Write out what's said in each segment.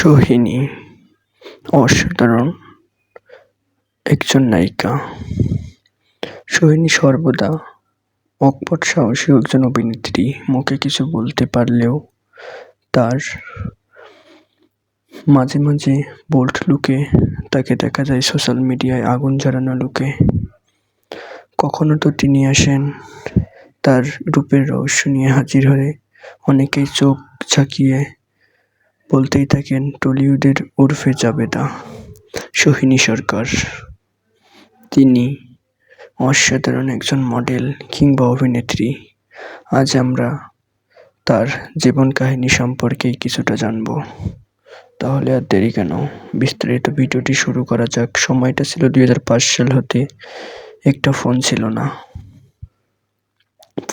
সোহিনী, অসাধারণ একজন নায়িকা। সোহিনী সর্বদা অকপট সাহসী একজন অভিনেত্রী। মুখে কিছু বলতে পারলেও তার মাঝে মাঝে বোল্ড লুকে তাকে দেখা যায় সোশ্যাল মিডিয়ায় আগুন ঝরানো লুকে। কখনো তো তিনি আসেন তার রূপের রহস্য নিয়ে হাজির হয়ে অনেকেই চোখ ঝাঁকিয়ে বলতেই থাকেন, টলিউডের উর্ফে জাবেদা, সোহিনী সরকার। তিনি অসাধারণ একজন মডেল কিংবা অভিনেত্রী। আজ আমরা তার জীবন কাহিনী সম্পর্কে কিছুটা জানব। তাহলে আর দেরি কেন? বিস্তারিত ভিডিওটি শুরু করা যাক। সময়টা ছিল দুই হাজার পাঁচ সাল হতে একটা ফোন ছিল না।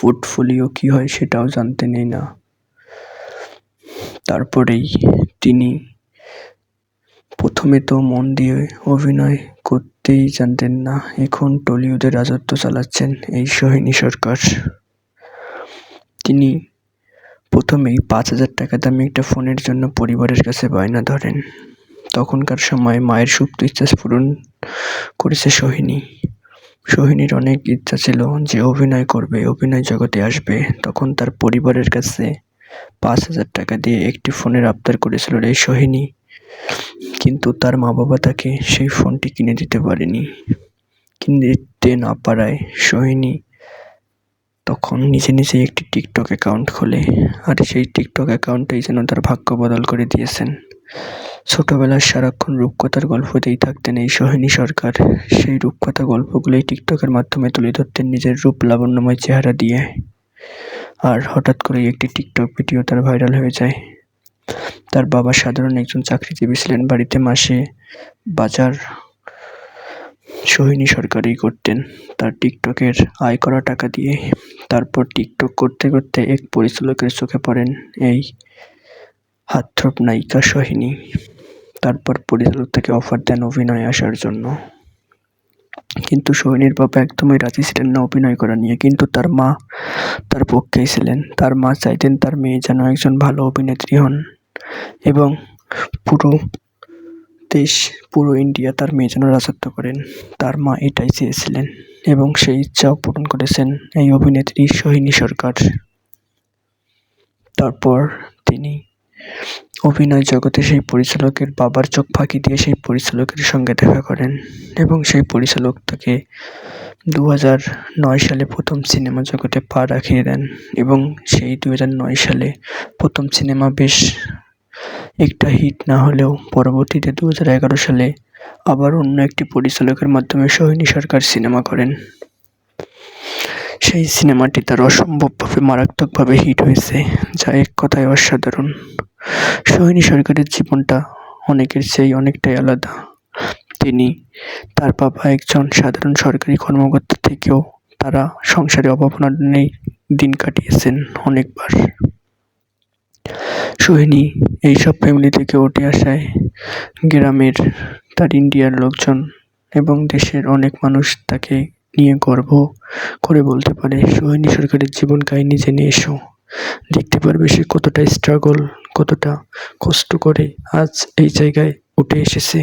পোর্টফোলিও কি হয় সেটাও জানতে নেই না। তারপরেই তিনি প্রথমে তো মন দিয়ে অভিনয় করতেই জানতেন না, এখন টলিউডে রাজত্ব চালাচ্ছেন এই সোহিনী সরকার। তিনি প্রথমেই পাঁচ হাজার টাকা দামি একটা ফোনের জন্য পরিবারের কাছে বায়না ধরেন। তখনকার সময় মায়ের সুপ্ত ইচ্ছা পূরণ করেছে সোহিনী। সোহিনীর অনেক ইচ্ছা ছিল যে অভিনয় করবে, অভিনয় জগতে আসবে। তখন তার পরিবারের কাছে পাঁচ হাজার টাকা দিয়ে একটি ফোনের আবদার করেছিল এই সোহিনী। কিন্তু তার মা বাবা তাকে সেই ফোনটি কিনে দিতে পারেনি। কিনে দিতে না পারায় সোহিনী তখন নিজে নিজে একটি টিকটক অ্যাকাউন্ট খোলে আর সেই টিকটক অ্যাকাউন্টটাই যেন তার ভাগ্য বদল করে দিয়েছেন। ছোটবেলার সারাক্ষণ রূপকথার গল্পতেই থাকতেন এই সোহিনী সরকার। সেই রূপকথা গল্পগুলোই টিকটকের মাধ্যমে তুলে ধরতেন নিজের রূপ লাবণ্যময় চেহারা দিয়ে। আর হঠাৎ করেই একটি টিকটক ভিডিও তার ভাইরাল হয়ে যায়। তার বাবা সাধারণ একজন চাকরিজীবী ছিলেন, বাড়িতে মাসে বাজার সোহিনী সরকারই করতেন। তার টিকটকের আয় করা টাকা দিয়ে তারপর টিকটক করতে করতে এক পরিচালকের চোখে পড়েন এই হাতথ্রপ নায়িকা সোহিনী। তারপর পরিচালক তাকে অফার দেন অভিনয়ে আসার জন্য। কিন্তু সোহিনীর বাবা একদমই রাজি ছিলেন না অভিনয় করা নিয়ে। কিন্তু তার মা তার পক্ষেই ছিলেন। তার মা চাইতেন তার মেয়ে যেন একজন ভালো অভিনেত্রী হন এবং পুরো দেশ, পুরো ইন্ডিয়া তার মেয়ে যেন রাজত্ব করেন। তার মা এটাই চেয়েছিলেন এবং সেই ইচ্ছাও পূরণ করেছেন এই অভিনেত্রী সোহিনী সরকার। তারপর তিনি অভিনয় জগতে সেই পরিচালকের বাবার চোখ ফাঁকি দিয়ে সেই পরিচালকের সঙ্গে দেখা করেন এবং সেই পরিচালক তাকে দু নয় সালে প্রথম সিনেমা জগতে পা রাখিয়ে দেন এবং সেই দু নয় সালে প্রথম সিনেমা বেশ একটা হিট না হলেও পরবর্তীতে দু এগারো সালে আবার অন্য একটি পরিচালকের মাধ্যমে সোহিনী সরকার সিনেমা করেন। সেই সিনেমাটি তার অসম্ভবভাবে মারাত্মকভাবে হিট হয়েছে, যা এক কথায় অসাধারণ। সোহিনী সরকারের জীবনটা অনেকের চেয়ে অনেকটাই আলাদা। তিনি তার বাবা একজন সাধারণ সরকারি কর্মকর্তা থেকেও তারা সংসারে অভাবনায় দিন কাটিয়েছেন অনেকবার। সোহিনী এইসব ফ্যামিলি থেকে উঠে আসায় গ্রামের, তার ইন্ডিয়ার লোকজন এবং দেশের অনেক মানুষ তাকে নিয়ে গর্ব করে বলতে পারে, সোহিনী সরকারের জীবন কাহিনী জেনে এসো। দেখতে পারবে সে কতটা স্ট্রাগল কতটা কষ্ট করে আজ এই জায়গায় উঠে এসেছে।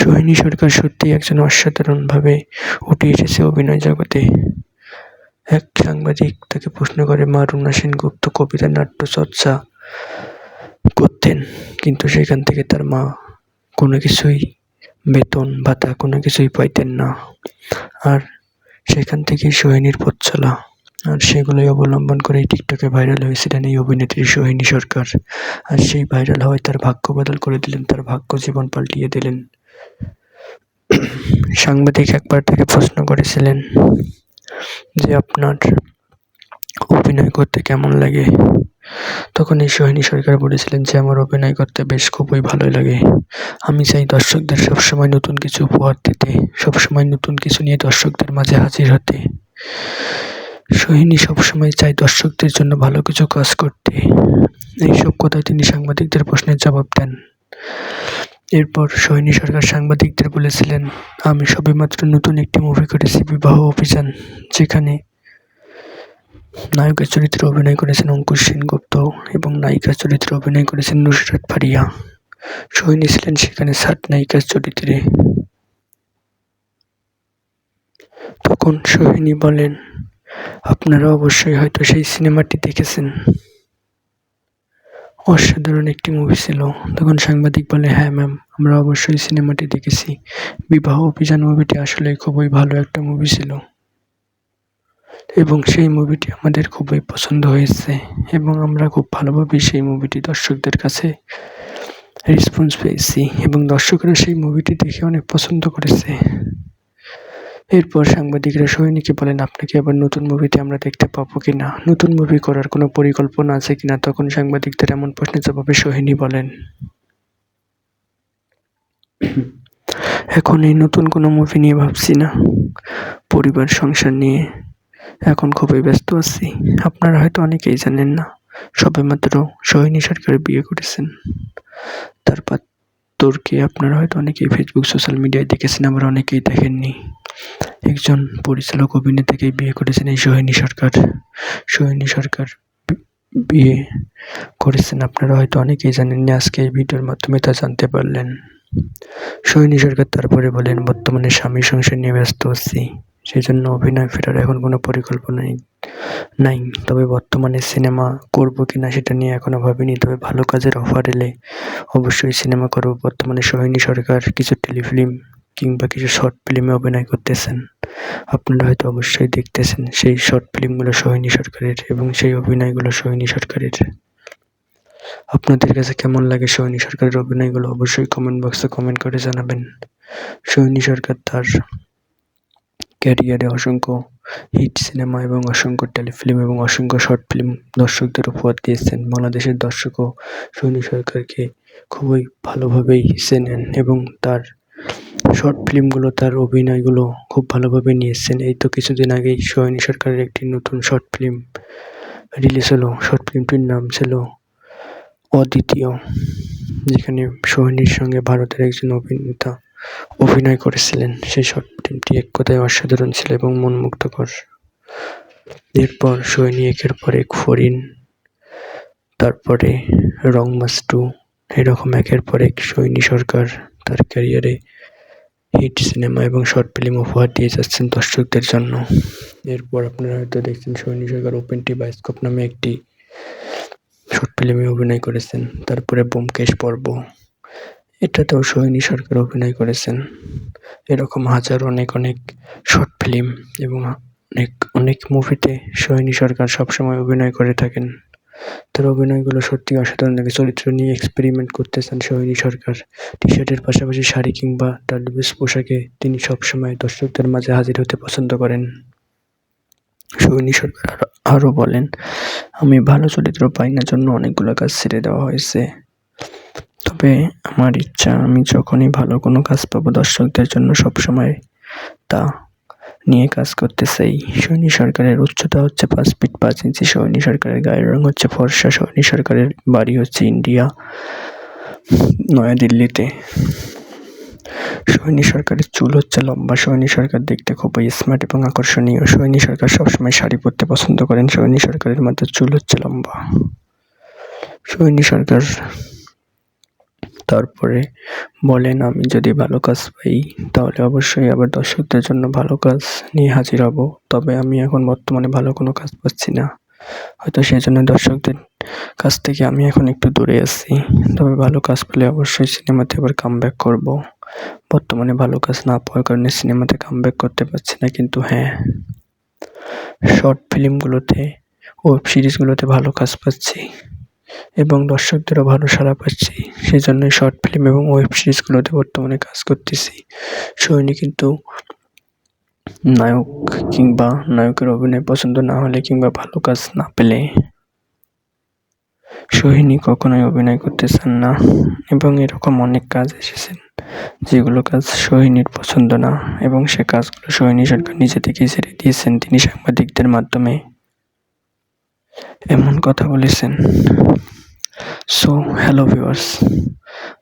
সোহিনী সরকার সত্যি একজন অসাধারণভাবে উঠে এসেছে অভিনয় জগতে। এক সাংবাদিক তাকে প্রশ্ন করে মা রুনা সেনগুপ্ত কবিতা নাট্য চর্চা করতেন, কিন্তু সেখান থেকে তার মা কোনো কিছুই বেতন ভাতা কোনো কিছুই পাইতেন না। আর সেখান থেকেই সোহিনীর পথ চলা আর সেগুলোই অবলম্বন করে টিকটকে ভাইরাল হয়েছিলেন এই অভিনেত্রী সোহিনী সরকার। আর সেই ভাইরাল হওয়ায় তার ভাগ্য বদল করে দিলেন, তার ভাগ্য জীবন পাল্টিয়ে দিলেন। সাংবাদিক একবার তাকে প্রশ্ন করেছিলেন যে আপনার অভিনয় করতে কেমন লাগে? তখন এই সোহিনী সরকার বলেছিলেন যে, আমার অভিনয় করতে বেশ খুবই ভালোই লাগে। আমি চাই দর্শকদের সবসময় নতুন কিছু উপহার দিতে, সবসময় নতুন কিছু নিয়ে দর্শকদের মাঝে হাজির হতে। সোহিনী সবসময় চাই দর্শকদের জন্য ভালো কিছু কাজ করতে। এইসব কথায় তিনি সাংবাদিকদের প্রশ্নের জবাব দেন। এরপর সোহিনী সরকার সাংবাদিকদের বলেছিলেন, আমি সবেমাত্র নতুন একটি মুভি করেছি, বিবাহ অভিযান, যেখানে নায়কের চরিত্রে অভিনয় করেছেন অঙ্কুশ সেনগুপ্ত এবং নায়িকার চরিত্রে অভিনয় করেছেন নুসরাত ফারিয়া। সোহিনী ছিলেন সেখানে সাত নায়িকার চরিত্রে। তখন সোহিনী বলেন আপনারা অবশ্যই হয়তো সেই সিনেমাটি দেখেছেন। অসাধারণ একটি মুভি ছিল। তখন সাংবাদিক বলে হ্যাঁ ম্যাম আমরা অবশ্যই সিনেমাটি দেখেছি। বিবাহ অভিযান মুভিটি আসলে খুবই ভালো একটা মুভি ছিল। এবং সেই মুভিটি আমাদের খুবই পছন্দ হয়েছে এবং আমরা খুব ভালোভাবে সেই মুভিটি দর্শকদের কাছে রেসপন্স পেয়েছি এবং দর্শকরা সেই মুভিটি দেখে অনেক পছন্দ করেছে। এরপর সাংবাদিকরা সোহিনীকে বলেন, আপনাকে আবার নতুন মুভিতে আমরা দেখতে পাবো কি না? নতুন মুভি করার কোনো পরিকল্পনা আছে কিনা তখন সাংবাদিকদের এমন প্রশ্নের জবাবে সোহিনী বলেন, এখন এই নতুন কোনো মুভি নিয়ে ভাবছি না। পরিবার, সংসার নিয়ে এখন খুবই ব্যস্ত আছি। আপনারা হয়তো অনেকেই জানেন না, সবেমাত্র সোহিনী সরকার বিয়ে করেছেন। তার পাত্রকে আপনারা হয়তো অনেকেই ফেসবুক সোশ্যাল মিডিয়ায় দেখেছেন, আবার অনেকেই দেখেননি। একজন পরিচালক অভিনেতাকে বিয়ে করেছেন এই সোহিনী সরকার। সোহিনী সরকার বিয়ে করেছেন, আপনারা হয়তো অনেকেই জানেননি, আজকে এই ভিডিওর মাধ্যমে তা জানতে পারলেন। সোহিনী সরকার তারপরে বলেন, বর্তমানে স্বামী সংসার নিয়ে ব্যস্ত আছি। সেই জন্য অভিনয় ফেরার এখন কোনো পরিকল্পনা নাই তবে বর্তমানে সিনেমা করব কি না সেটা নিয়ে এখনও ভাবিনি। তবে ভালো কাজের অফার এলে অবশ্যই সিনেমা করব। বর্তমানে সোহিনী সরকার কিছু টেলিফিল্ম কিংবা কিছু শর্ট ফিল্মে অভিনয় করতেছেন। আপনারা হয়তো অবশ্যই দেখতেছেন সেই শর্ট ফিল্মগুলো সোহিনী সরকারের এবং সেই অভিনয়গুলো সোহিনী সরকারের। আপনাদের কাছে কেমন লাগে সোহিনী সরকারের অভিনয়গুলো? অবশ্যই কমেন্ট বক্সে কমেন্ট করে জানাবেন। সোহিনী সরকার তার ক্যারিয়ারে অসংখ্য হিট সিনেমা এবং অসংখ্য টেলিফিল্ম এবং অসংখ্য শর্ট ফিল্ম দর্শকদের উপহার দিয়েছেন। বাংলাদেশের দর্শকও সোহিনী সরকারকে খুবই ভালোভাবেই চেনেন এবং তার শর্ট ফিল্মগুলো, তার অভিনয়গুলো খুব ভালোভাবে নিয়েছেন। এই তো কিছুদিন আগেই সোহিনী সরকারের একটি নতুন শর্ট ফিল্ম রিলিজ হলো। শর্ট ফিল্মটির নাম ছিল অদ্বিতীয়, যেখানে সোহিনীর সঙ্গে ভারতের একজন অভিনেতা অভিনয় করেছিলেন। সেই শর্ট ফিল্মটি এক কথায় অসাধারণ ছিল এবং মনমুগ্ধকর। এরপর পর এক ফরিন তারপরে রং মাস টু এরকম একের পর এক সৈনী সরকার তার ক্যারিয়ারে হিট সিনেমা এবং শর্ট ফিল্ম উপহার দিয়ে যাচ্ছেন দর্শকদের জন্য। এরপর আপনারা হয়তো দেখছেন সৈনী সরকার ওপেন টি বায়োস্কোপ নামে একটি শর্ট ফিল্মে অভিনয় করেছেন। তারপরে বোমকেশ পর্ব এটাতেও সোহিনী সরকার অভিনয় করেছেন। এরকম হাজার অনেক অনেক শর্ট ফিল্ম এবং অনেক অনেক মুভিতে সোহিনী সরকার সবসময় অভিনয় করে থাকেন। তার অভিনয়গুলো সত্যি অসাধারণ লাগে। চরিত্র নিয়ে এক্সপেরিমেন্ট করতে চান সোহিনী সরকার। টি শার্টের পাশাপাশি শাড়ি কিংবা টার্লিবেস পোশাকে তিনি সবসময় দর্শকদের মাঝে হাজির হতে পছন্দ করেন। সোহিনী সরকার আরও বলেন, আমি ভালো চরিত্র পাই না, জন্য অনেকগুলো কাজ ছেড়ে দেওয়া হয়েছে। তবে আমার ইচ্ছা, আমি যখনই ভালো কোনো কাজ পাবো দর্শকদের জন্য সবসময় তা নিয়ে কাজ করতে চাই। সৈনী সরকারের উচ্চতা হচ্ছে পাঁচ ফিট পাঁচ ইঞ্চি সৈনী সরকারের গায়ের রং হচ্ছে ফর্সা, সৈনী সরকারের বাড়ি হচ্ছে ইন্ডিয়া, নয়াদিল্লিতে। সৈনী সরকারের চুল হচ্ছে লম্বা, সৈনী সরকার দেখতে খুবই স্মার্ট এবং আকর্ষণীয়। সৈনী সরকার সবসময় শাড়ি পরতে পছন্দ করেন, সৈনী সরকারের মাত্র চুল হচ্ছে লম্বা। সৈনী সরকার তারপরে বলেন, আমি যদি ভালো কাজ পাই, তাহলে অবশ্যই আবার দর্শকদের জন্য ভালো কাজ নিয়ে হাজির হব। তবে আমি এখন বর্তমানে ভালো কোনো কাজ পাচ্ছি না। হয়তো সেই জন্য দর্শকদের কাছ থেকে আমি এখন একটু দূরে আছি। তবে ভালো কাজ পেলে অবশ্যই সিনেমাতে আবার কাম ব্যাক করব। বর্তমানে ভালো কাজ না পাওয়ার কারণে সিনেমাতে কাম ব্যাক করতে পারছি না, কিন্তু হ্যাঁ। শর্ট ফিল্মগুলোতে ওয়েব সিরিজগুলোতে ভালো কাজ পাচ্ছি। এবং দর্শকদেরও ভালো সাড়া পাচ্ছি। সেই জন্যই শর্ট ফিল্ম এবং ওয়েব সিরিজগুলোতে বর্তমানে কাজ করতেছি। সৈনী কিন্তু নায়ক কিংবা নায়কের অভিনয় পছন্দ না হলে কিংবা ভালো কাজ না পেলে সোহিনী কখনোই অভিনয় করতে চান না এবং এরকম অনেক কাজ এসেছেন যেগুলো কাজ সোহিনীর পছন্দ না এবং সে কাজগুলো সোহিনী সরকার নিজে থেকেই ছেড়ে দিয়েছেন তিনি সাংবাদিকদের মাধ্যমে। এমন কথা বলেছেন। সো হ্যালো ভিউয়ার্স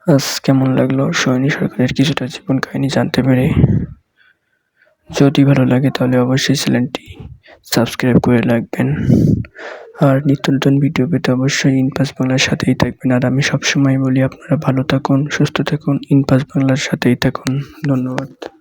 আজ কেমন লাগল? সোহিনী সরকারের কিছুটা জীবন কাহিনী জানতে পেরে। যদি ভালো লাগে তাহলে অবশ্যই চ্যানেলটি সাবস্ক্রাইব করে রাখবেন। আর নিত্য নতুন ভিডিও পেতে অবশ্যই ইনপাস বাংলার সাথেই থাকবেন। আর আমি সবসময় বলি, আপনারা ভালো থাকুন, সুস্থ থাকুন ইনপাস বাংলার সাথেই থাকুন। ধন্যবাদ।